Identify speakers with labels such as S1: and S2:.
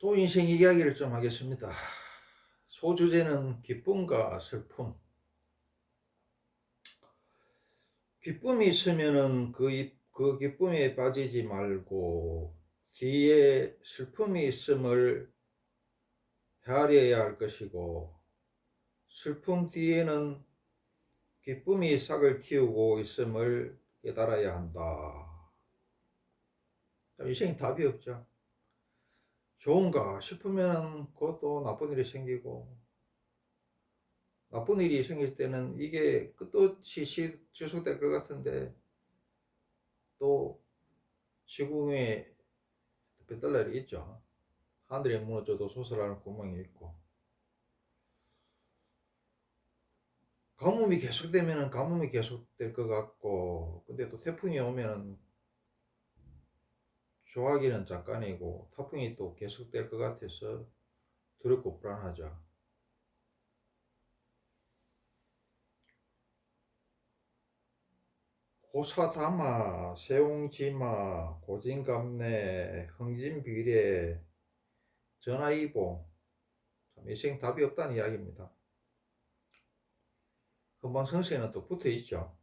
S1: 또 인생 이야기를 좀 하겠습니다. 소주제는 기쁨과 슬픔. 기쁨이 있으면은 그, 이- 그 기쁨에 빠지지 말고 뒤에 슬픔이 있음을 헤아려야 할 것이고 슬픔 뒤에는 기쁨이 싹을 틔우고 있음을 깨달아야 한다. 참 인생에 답이 없죠. 좋은가 싶으면 그것도 나쁜 일이 생기고 나쁜 일이 생길 때는 이게 끝없이 시- 지속될 것 같은데 또 지구에 배떨날이 있죠. 하늘이 무너져도 소설하는 구멍이 있고 가뭄이 계속되면은 가뭄이 계속될 것 같고 근데 또 태풍이 오면 은 좋아하기는 잠깐이고 태풍이 또 계속될 것 같아서 두렵고 불안하죠. 호사다마, 세옹지마, 고진감래, 흥진비례, 전화이보 참 일생 답이 없다는 이야기입니다. 금방 성세는 또 붙어 있죠.